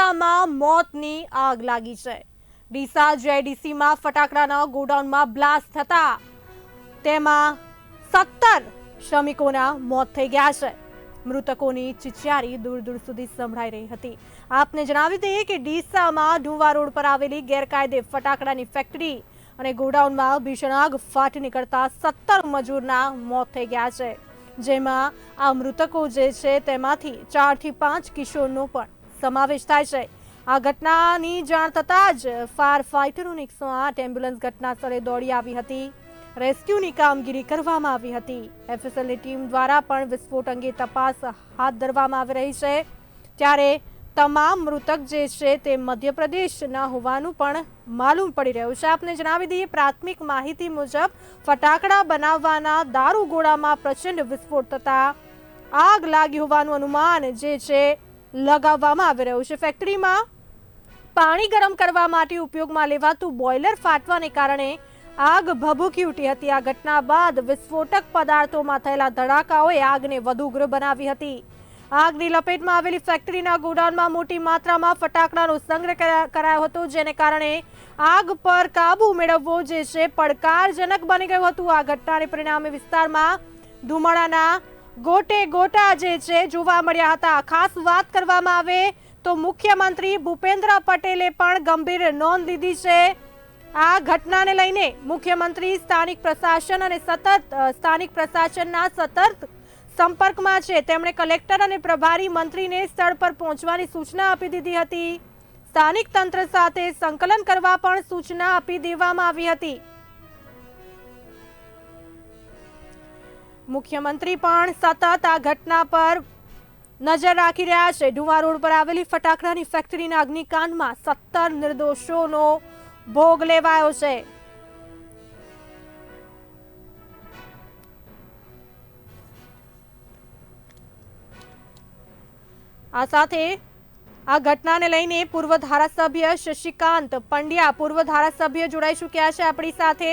ડીસામાં મોતની આગ લાગી છે. ડીસા જેડીસીમાં ફટાકડાના ગોડાઉનમાં બ્લાસ્ટ થતા તેમાં સત્તર શ્રમિકોના મોત થઈ ગયા છે. મૃતકોની ચિચિયારી દૂર દૂર સુધી સંભળાઈ રહી હતી. આપને જણાવી દઈએ કે ડીસામાં ઢુવા રોડ પર આવેલી ગેરકાયદે ફટાકડાની ફેક્ટરી અને ગોડાઉનમાં ભીષણ આગ ફાટી નીકળતા સત્તર મજૂરના મોત થઈ ગયા છે. જેમાં આ મૃતકો જે છે તેમાંથી ચારથી પાંચ કિશોરનો પણ સમાવેશ થાય છે. આ ઘટનાની જાણ થતાં જ ફાયર ફાઇટરોની એકસો આઠ એમ્બ્યુલન્સ ઘટના સ્થળે દોડી આવી હતી. રેસ્ક્યુની કામગીરી કરવામાં આવી હતી. એફએસએલની ટીમ દ્વારા પણ વિસ્ફોટ અંગે તપાસ હાથ ધરવામાં આવી રહી છે. ત્યારે તમામ મૃતક જે છે તે મધ્યપ્રદેશના હોવાનું પણ માલુમ પડી રહ્યું છે. આપને જણાવી દઈએ, પ્રાથમિક માહિતી મુજબ ફટાકડા બનાવવાના દારૂગોળામાં પ્રચંડ વિસ્ફોટ થતા આગ લાગી હોવાનું અનુમાન જે છે લગાવવામાં આવી રહ્યું છે. ફેક્ટરીમાં પાણી ગરમ કરવા માટે ઉપયોગમાં લેવાતું બોઇલર ફાટવાને કારણે આગ ભભૂકી ઉઠી હતી. આ ઘટના બાદ વિસ્ફોટક પદાર્થોમાં થયેલા ધડાકાઓએ આગને વધુ ઉગ્ર બનાવી હતી. આગની લપેટમાં આવેલી ફેક્ટરીના ગોડાઉનમાં મોટી માત્રામાં ફટાકડાનો સંગ્રહ કરા- કરાયો હતો, જેને કારણે આગ પર કાબુ મેળવવો જે છે, પડકારજનક બની ગયું હતું. આ ઘટનાને પરિણામે વિસ્તારમાં ધુમાડાના ગોટે ગોટા જે છે, જોવા મળ્યા હતા. ખાસ વાત કરવામાં આવે તો મુખ્યમંત્રી ભૂપેન્દ્ર પટેલે પણ ગંભીર નોંધ લીધી છે. આ ઘટનાને લઈને મુખ્યમંત્રી સ્થાનિક પ્રશાસન અને સતત સ્થાનિક પ્રશાસનના સતત સંપર્કમાં છે. તેમણે કલેક્ટર અને પ્રભારી મંત્રીને સ્થળ પર પહોંચવાની સૂચના આપી દીધી હતી. સ્થાનિક તંત્ર સાથે સંકલન કરવા પણ સૂચના આપી દેવામાં આવી હતી. મુખ્યમંત્રી પણ સતત આ ઘટના પર નજર રાખી રહ્યા છે. ઢુવા રોડ પર આવેલી ફટાકડાની ફેક્ટરીના અગ્નિકાંડમાં સત્તર નિર્દોષોનો ભોગ લેવાયો છે. આ સાથે આ ઘટનાને લઈને પૂર્વ ધારાસભ્ય શશિકાંત પંડ્યા, પૂર્વ ધારાસભ્ય જોડાઈ ચૂક્યા છે આપણી સાથે.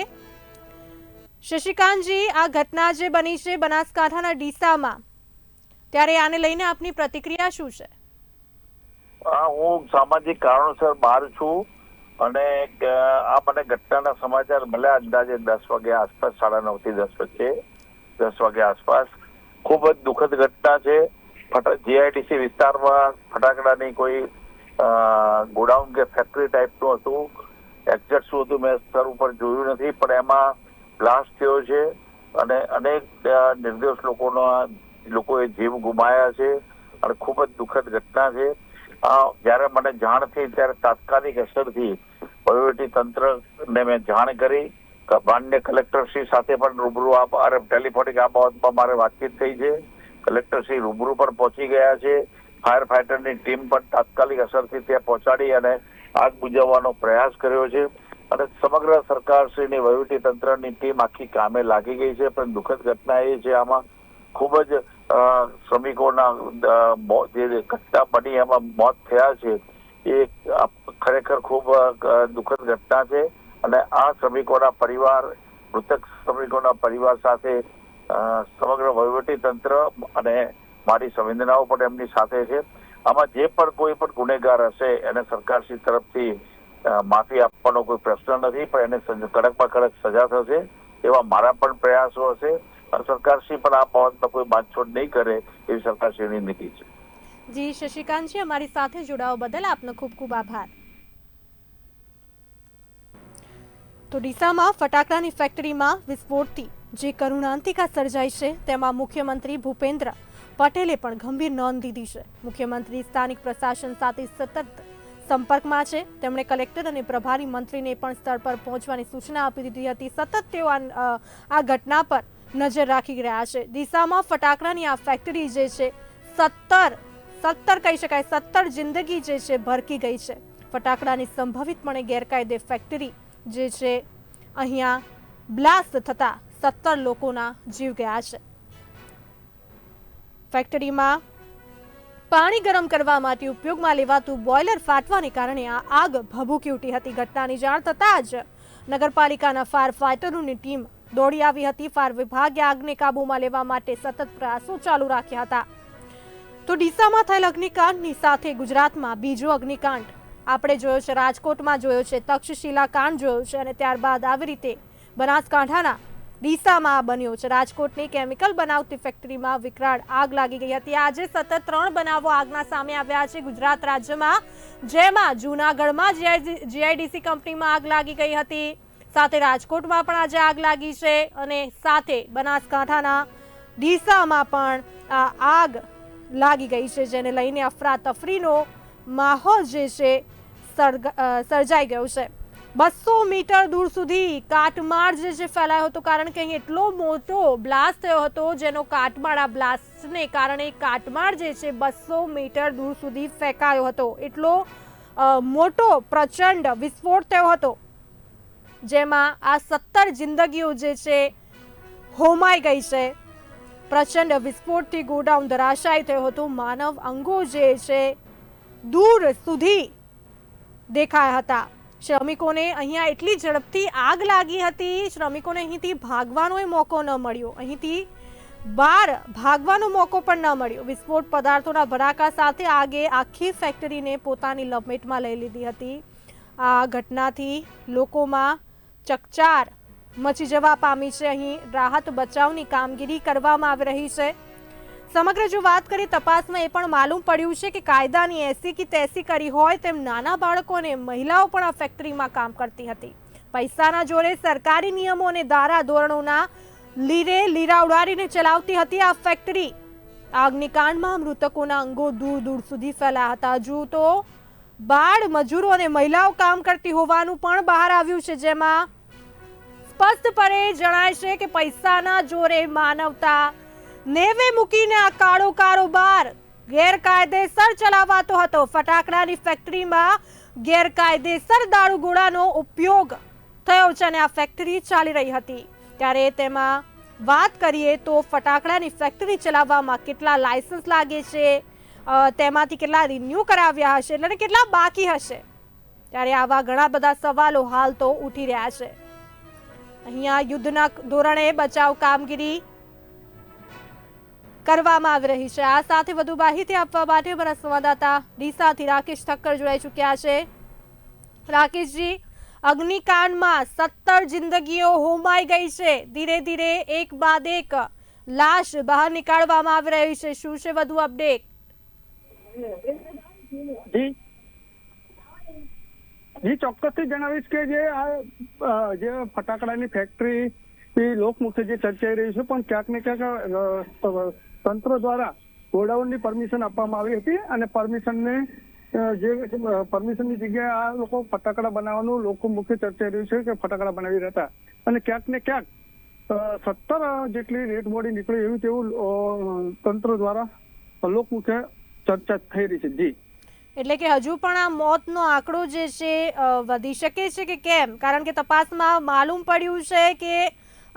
શશિકાંતજી, આ ઘટના જે બની છે બનાસકાંઠાના ડીસામાં, ત્યારે આને લઈને આપની પ્રતિક્રિયા શું છે? હા સામાજિક કારણોસર બહાર છું અને આ મને ઘટનાના સમાચાર મળ્યા અંદાજે દસ વાગે આસપાસ, સાડા નવથી દસ વચ્ચે, દસ વાગે આસપાસ. ખૂબ જ દુઃખદ ઘટના છે. જીઆઈટીસી વિસ્તારમાં ફટાકડાની કોઈ ગોડાઉન કે ફેક્ટરી ટાઈપનું હતું. એક્ઝેક્ટ શું હતું મેં સ્થળ ઉપર જોયું નથી, પણ એમાં બ્લાસ્ટ થયો છે અને અનેક નિર્દોષ લોકોનો લોકોએ જીવ ગુમાયા છે અને ખૂબ જ દુઃખદ ઘટના છે. આ જ્યારે મને જાણ થઈ, ત્યારે તાત્કાલિક અસરથી વહીવટી તંત્રને મેં જાણ કરી. માન્ય કલેક્ટરશ્રી સાથે પણ રૂબરૂ આ ટેલિફોનિક આ બાબતમાં મારે વાતચીત થઈ છે. કલેક્ટરશ્રી રૂબરૂ પર પહોંચી ગયા છે. ફાયર ફાઈટરની ટીમ પણ તાત્કાલિક અસરથી ત્યાં પહોંચાડી અને આગ બુજાવવાનો પ્રયાસ કર્યો છે. અને સમગ્ર સરકારશ્રીની વહીવટી તંત્રની ટીમ આખી કામે લાગી ગઈ છે, પણ દુઃખદ ઘટના એ છે આમાં ખૂબ જ શ્રમિકોના જે ઘટના બની એમાં મોત થયા છે, એ ખરેખર ખૂબ દુઃખદ ઘટના છે. અને આ શ્રમિકોના પરિવાર, મૃતક શ્રમિકોના પરિવાર સાથે સમગ્ર વહીવટી તંત્ર અને મારી સંવેદનાઓ પણ એમની સાથે છે. આમાં જે પણ કોઈ પણ ગુનેગાર હશે એને સરકારશ્રી તરફથી માફી આપવાનો કોઈ પ્રશ્ન નથી, પણ એને કડકમાં કડક સજા થશે, એવા મારા પણ પ્રયાસો હશે. સરકારશ્રી પણ આ બાબતમાં કોઈ બાંધછોડ નહીં કરે એવી સરકારશ્રીની નીતિ છે. જી, શશિકાંતજી, અમારી સાથે જોડાવા બદલ આપનો ખૂબ ખૂબ આભાર. તો ડીસામાં ફટાકડાની ફેક્ટરીમાં વિસ્ફોટથી જે કરુણાંતિકા સર્જાઈ છે, તેમાં મુખ્યમંત્રી ભૂપેન્દ્ર પટેલે પણ ગંભીર નોંધ દીધી છે. મુખ્યમંત્રી સ્થાનિક પ્રશાસન સાથે સતત સંપર્કમાં છે. તેમણે કલેક્ટર અને પ્રભારી મંત્રીને પણ સ્થળ પર પહોંચવાની સૂચના આપી દીધી હતી. સતત તેઓ આ ઘટના પર નજર રાખી રહ્યા છે. દિશામાં ફટાકડાની આ ફેક્ટરી જે છે, સત્તર સત્તર કહી શકાય, સત્તર જિંદગી જે છે ભરકી ગઈ છે. ફટાકડાની સંભવિતપણે ગેરકાયદે ફેક્ટરી જે છે, અહીંયા બ્લાસ્ટ થતા સત્તર લોકોના જીવ ગયા છે. ફેક્ટરીમાં પાણી ગરમ કરવા માટે ઉપયોગમાં લેવાતું બોઇલર ફાટવાને કારણે આ આગ ભભૂકી ઉઠી હતી. ઘટનાની જાણ થતાં જ નગરપાલિકાના ફાયર ફાઇટરોની ટીમ દોડી આવી હતી. ફાયર વિભાગે આગને કાબૂમાં લેવા માટે સતત પ્રયાસો ચાલુ રાખ્યા હતા. તો ડીસામાં થયેલ અગ્નિકાંડની સાથે ગુજરાતમાં બીજો અગ્નિકાંડ. આપણે જોયો છે, રાજકોટમાં જોયો છે તક્ષશિલા કાંડ જોયો છે અને ત્યારબાદ આવી રીતે બનાસકાંઠાના ડીસામાં બન્યો છે. રાજકોટની કેમિકલ બનાવતી ફેક્ટરીમાં વિકરાળ આગ લાગી ગઈ હતી. આજે સતત ત્રણ બનાવો આગના સામે આવ્યા છે ગુજરાત રાજ્યમાં, જેમાં જૂનાગઢમાં જીઆઈડીસી કંપનીમાં આગ લાગી ગઈ હતી. સાથે રાજકોટમાં પણ આજે આગ લાગી છે અને સાથે બનાસકાંઠાના ડીસામાં પણ આ આગ લાગી ગઈ છે, જેને લઈને અફરાતફરીનો માહોલ જે છે સર્જાઈ ગયો છે. બસો મીટર દૂર સુધી કાટમાળ જે છે ફેલાયો હતો, કારણ કે અહીં એટલો મોટો બ્લાસ્ટ થયો હતો, જેનો કાટમાળ આ બ્લાસ્ટને કારણે કાટમાળ જે છે બસો મીટર દૂર સુધી ફેંકાયો હતો. એટલો મોટો પ્રચંડ વિસ્ફોટ થયો હતો, જેમાં આ સત્તર જિંદગીઓ જે છે હોમાઈ ગઈ છે. પ્રચંડ વિસ્ફોટથી ગોડાઉન ધરાશાય થયો હતો. માનવ અંગો જે છે દૂર સુધી દેખાયા હતા. શ્રમિકોને અહીંયા એટલી ઝડપથી આગ લાગી હતી, શ્રમિકોને અહીંથી ભાગવાનો મોકો ન મળ્યો. અહીંથી બહાર ભાગવાનો મોકો પણ ન મળ્યો. વિસ્ફોટ પદાર્થોના ભડાકા સાથે આગે આખી ફેક્ટરીને પોતાની લપેટમાં લઈ લીધી હતી. આ ઘટનાથી લોકોમાં ચકચાર મચી જવા પામી છે. અહીં રાહત બચાવની કામગીરી કરવામાં આવી રહી છે. સમગ્ર જો વાત કરીએ તપાસમાં એ પણ માલુમ પડ્યું છે કે કાયદાની એસી કે તેસી કરી હોય તેમ નાના બાળકો અને મહિલાઓ પણ આ ફેક્ટરીમાં કામ કરતી હતી. પૈસાના જોરે સરકારી નિયમો અને ધારા ધોરણોના લીરે લીરા ઉડાડીને ચલાવતી હતી આ ફેક્ટરી. આગની કાંડમાં મૃતકોના અંગો દૂર દૂર સુધી ફેલાયા હતા. હજુ તો બાળ, મજૂરો અને મહિલાઓ કામ કરતી હોવાનું પણ બહાર આવ્યું છે, જેમાં સ્પષ્ટપણે જણાય છે કે પૈસાના જોરે માનવતા નેવે મૂકીને આ કાળો કારોબાર ગેરકાયદેસર ચલાવાતો હતો. ફટાકડાની ફેક્ટરીમાં ગેરકાયદેસર દારૂગોળાનો ઉપયોગ થયો છે અને આ ફેક્ટરી ચાલી રહી હતી. ત્યારે તેમાં વાત કરીએ તો ફટાકડાની ફેક્ટરી ચલાવવામાં કેટલા લાયસન્સ લાગે છે તેમાંથી કેટલા રિન્યૂ કરાવ્યા હશે એટલે કેટલા બાકી હશે? ત્યારે આવા ઘણા બધા સવાલો હાલ તો ઉઠી રહ્યા છે. અહીંયા યુદ્ધના ધોરણે બચાવ કામગીરી કરવામાં આવી રહી છે. આ સાથે વધુ માહિતી આપવા માટે અમારા સંવાદદાતા ડીસાથી રાકેશ ઠક્કર જોડાઈ ચૂક્યા છે. રાકેશજી, અગ્નિકાંડમાં સત્તર જિંદગીઓ હોમાઈ ગઈ છે. ધીરે ધીરે એક બાદ એક લાશ બહાર નીકાળવામાં આવી રહી છે. શું છે વધુ અપડેટ? જી. ચોક્કસથી જણાવીશ કે જે આ જે ફટાકડાની ફેક્ટરી એ લોકમુખે જે ચર્ચાઈ રહી છે, પણ ક્યાંક ને ક્યાંક તંત્ર દ્વારા ગોડાઉનની પરમિશન આપવામાં આવી હતી અને પરમિશનને જે પરમિશનની જગ્યાએ આ લોકો ફટાકડા બનાવવાનું લોકો મુખ્ય ચર્ચા રહ્યું છે કે ફટાકડા બનાવી રહ્યા અને ક્યાંક ને ક્યાંક સત્તર જેટલી રેડ બોડી નીકળી એવી તેવું તંત્ર દ્વારા લોકમુખે ચર્ચા થઈ રહી છે. જી. એટલે કે હજુ પણ આ મોતનો આંકડો જે છે વધી શકે છે કે કેમ? કારણ કે તપાસમાં માલુમ પડ્યું છે કે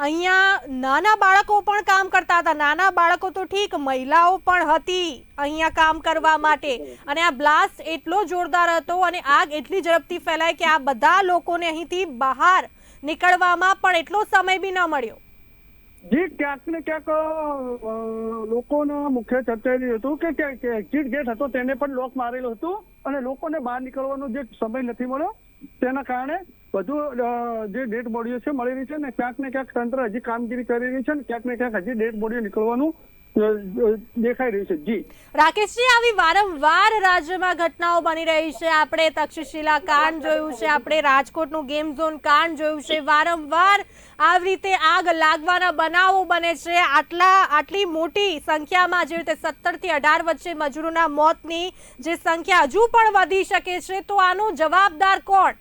અહીંયા નાના બાળકો પણ કામ કરતા હતા. નાના બાળકો તો ઠીક, મહિલાઓ પણ હતી અહીંયા કામ કરવા માટે. અને આ બ્લાસ્ટ એટલો જોરદાર હતો અને આગ એટલી ઝડપથી ફેલાય કે આ બધા લોકોને અહીંથી બહાર નીકળવામાં પણ એટલો સમય બી ન મળ્યો. જી, ક્યાંક ને ક્યાંક લોકોનો મુખ્ય ચર્ચાઈ હતું કે એક્ઝિટ ગેટ હતો તેને પણ લોક મારેલો હતો અને લોકોને બહાર નીકળવાનો જે સમય નથી મળ્યો, તેના કારણે વધુ જે ડેડ બોડીઓ છે, મળી રહી છે ને ક્યાંક ને ક્યાંક તંત્ર હજી કામગીરી કરી રહી છે ને ક્યાંક ને ક્યાંક હજી ડેડ બોડીઓ નીકળવાનું દેખાઈ રહ્યું છે. જી. રાકેશજી, આવી વારંવાર રાજ્યમાં ઘટનાઓ બની રહી છે. આપણે તક્ષશિલા કાંડ જોયું છે, આપણે રાજકોટનું ગેમ ઝોન કાંડ જોયું છે. વારંવાર આવી રીતે આગ લાગવાના બનાવો બને છે. આટલા, આટલી મોટી સંખ્યામાં જે રીતે સત્તરથી અઢાર વચ્ચે મજૂરોના મોતની જે સંખ્યા હજુ પણ વધી શકે છે, તો આનો જવાબદાર કોણ?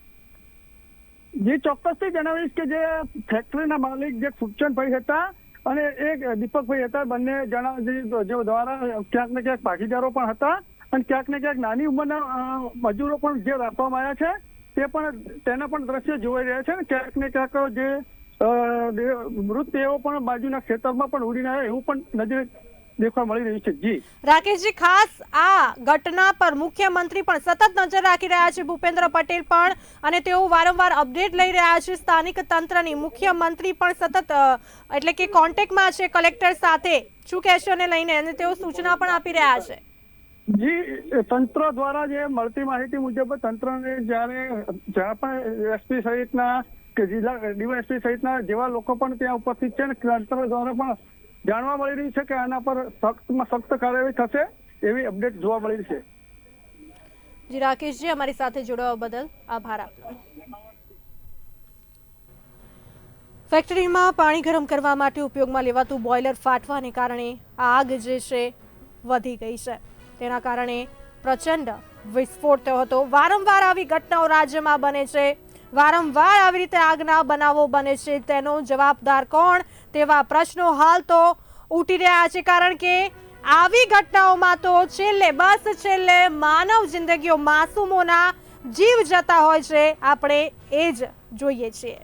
જે ચોક્કસથી જણાવીશ કે જે ફેક્ટરીના માલિક જે ફૂટચંદભાઈ હતા અને એક દીપકભાઈ હતા, બંને જણા જે દ્વારા ક્યાંક ને ક્યાંક ભાગીદારો પણ હતા અને ક્યાંક ને ક્યાંક નાની ઉંમરના મજૂરો પણ જે રાખવામાં આવ્યા છે, તે પણ તેના પણ દ્રશ્ય જોવાઈ રહ્યા છે ને ક્યાંક ને ક્યાંક જે મૃતદેહો પણ બાજુના ખેતરમાં પણ ઉડીને આવ્યા, એવું પણ નજરે દેખવા મળી રહ્યું છે. જી. રાકેશજી ખાસ આ ઘટના પર મુખ્યમંત્રી પણ સતત નજર રાખી રહ્યા છે. ભૂપેન્દ્ર પટેલ પણ અને તેઓ વારંવાર અપડેટ લઈ રહ્યા છે. સ્થાનિક તંત્રની મુખ્યમંત્રી પણ સતત એટલે કે કોન્ટેક્ટમાં છે કલેક્ટર સાથે. શું કહેશો ને લઈને? અને તેઓ સૂચના પણ આપી રહ્યા છે. જી તંત્ર દ્વારા જે મળતી માહિતી મુજબ તંત્રને જ્યારે જ્યાં પણ એસપી સહિતના કે જિલ્લા ડીવાયએસપી સહિતના જેવા લોકો પણ ત્યાં ઉપસ્થિત છે ને તંત્ર દ્વારા પણ જાણવા મળી રહ્યું છે કે આના પર સખ્તમાં સખ્ત કાર્યવાહી થશે એવી અપડેટ જોવા મળી છે. જી, રાકેશજી, અમારી સાથે જોડાવા બદલ આભાર આપનો. ફેક્ટરીમાં પાણી ગરમ કરવા માટે ઉપયોગમાં લેવાતું બોઇલર ફાટવાને કારણે આગ જે છે વધી ગઈ છે. તેના કારણે પ્રચંડ વિસ્ફોટ થયો હતો. વારંવાર આવી ઘટનાઓ રાજ્યમાં બને છે. વારંવાર આવી રીતે આગના બનાવો બને છે. તેનો જવાબદાર કોણ? તેવા પ્રશ્નો હાલ તો ઉઠી રહ્યા છે કારણ કે આવી ઘટનાઓમાં તો છેલ્લે, બસ છેલ્લે માનવ જિંદગીઓ માસૂમોના જીવ જતા હોય છે. આપણે એ જ જોઈએ છીએ.